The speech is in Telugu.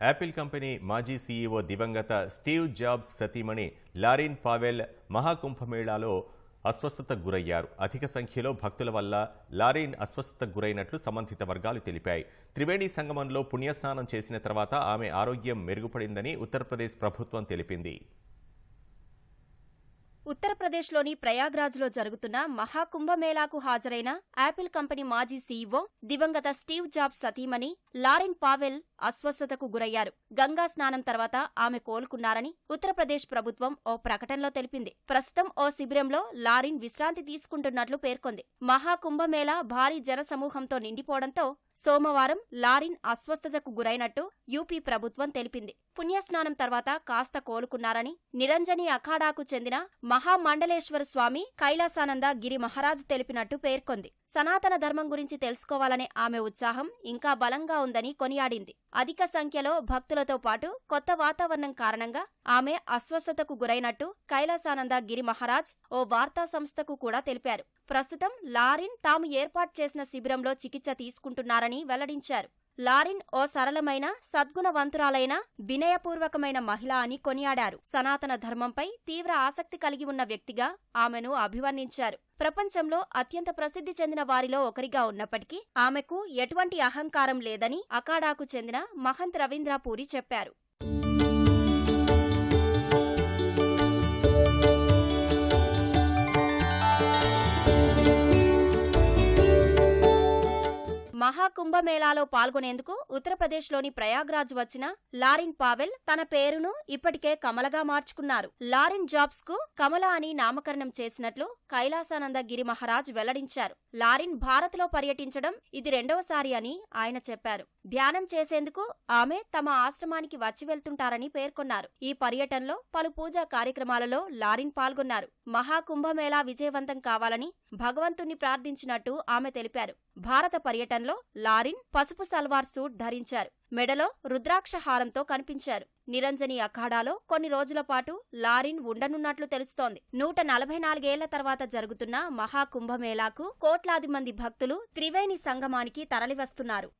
యాపిల్ కంపెనీ మాజీ సీఈఓ దివంగత స్టీవ్ జాబ్స్ సతీమణి లారిన్ పావెల్ మహాకుంభమేళాలో అస్వస్థతకు గురయ్యారు. అధిక సంఖ్యలో భక్తుల వల్ల లారీన్ అస్వస్థతకు గురైనట్లు సంబంధిత వర్గాలు తెలిపాయి. త్రివేణి సంగమంలో పుణ్యస్నానం చేసిన తర్వాత ఆమె ఆరోగ్యం మెరుగుపడిందని ఉత్తరప్రదేశ్ ప్రభుత్వం తెలిపింది. ఉత్తరప్రదేశ్లోని ప్రయాగ్రాజ్లో జరుగుతున్న మహాకుంభమేళాకు హాజరైన యాపిల్ కంపెనీ మాజీ సీఈఓ దివంగత స్టీవ్ జాబ్స్ సతీమణి లారెన్ పావెల్ అస్వస్థతకు గురయ్యారు. గంగా స్నానం తర్వాత ఆమె కోలుకున్నారని ఉత్తరప్రదేశ్ ప్రభుత్వం ఓ ప్రకటనలో తెలిపింది. ప్రస్తుతం ఓ శిబిరంలో లారిన్ విశ్రాంతి తీసుకుంటున్నట్లు పేర్కొంది. మహాకుంభమేళా భారీ జనసమూహంతో నిండిపోవడంతో సోమవారం లారిన్ అస్వస్థతకు గురైనట్టు యూపీ ప్రభుత్వం తెలిపింది. పుణ్యస్నానం తర్వాత కాస్త కోలుకున్నారని నిరంజని అఖాడాకు చెందిన మహామండలేశ్వర స్వామి కైలాసానంద గిరి మహారాజ్ తెలిపినట్టు పేర్కొంది. సనాతన ధర్మం గురించి తెలుసుకోవాలనే ఆమె ఉత్సాహం ఇంకా బలంగా ఉందని కొనియాడింది. అధిక సంఖ్యలో భక్తులతో పాటు కొత్త వాతావరణం కారణంగా ఆమె అస్వస్థతకు గురైనట్టు కైలాసానంద గిరి మహారాజ్ ఓ వార్తా సంస్థకు కూడా తెలిపారు. ప్రస్తుతం లారిన్ తాము ఏర్పాటు చేసిన శిబిరంలో చికిత్స తీసుకుంటున్నారని వెల్లడించారు. లారిన్ ఓ సరళమైన సద్గుణవంతురాలైన వినయపూర్వకమైన మహిళ అని కొనియాడారు. సనాతన ధర్మంపై తీవ్ర ఆసక్తి కలిగి ఉన్న వ్యక్తిగా ఆమెను అభివర్ణించారు. ప్రపంచంలో అత్యంత ప్రసిద్ధి చెందిన వారిలో ఒకరిగా ఉన్నప్పటికీ ఆమెకు ఎటువంటి అహంకారం లేదని అకాడాకు చెందిన మహంత్ రవీంద్రపూరి చెప్పారు. మహాకుంభమేళాలో పాల్గొనేందుకు ఉత్తరప్రదేశ్లోని ప్రయాగ్రాజ్ వచ్చిన లారిన్ పావెల్ తన పేరును ఇప్పటికే కమలగా మార్చుకున్నారు. లారిన్ జాబ్స్కు కమల అని నామకరణం చేసినట్లు కైలాసానంద గిరి మహారాజ్ వెల్లడించారు. లారిన్ భారత్లో పర్యటించడం ఇది రెండవసారి అని ఆయన చెప్పారు. ధ్యానం చేసేందుకు ఆమె తమ ఆశ్రమానికి వచ్చి వెళ్తుంటారని పేర్కొన్నారు. ఈ పర్యటనలో పలు పూజా కార్యక్రమాలలో లారిన్ పాల్గొన్నారు. మహాకుంభమేళా విజయవంతం కావాలని భగవంతుణ్ణి ప్రార్థించినట్టు ఆమె తెలిపారు. భారత పర్యటనలో లారిన్ పసుపు సల్వార్ సూట్ ధరించారు. మెడలో రుద్రాక్ష హారంతో కనిపించారు. నిరంజని అఖాడాలో కొన్ని రోజుల పాటు లారిన్ ఉండనున్నట్లు తెలుస్తోంది. నూట నలభై నాలుగేళ్ళ తర్వాత జరుగుతున్న మహాకుంభమేళాకు కోట్లాది మంది భక్తులు త్రివేణి సంగమానికి తరలివస్తున్నారు.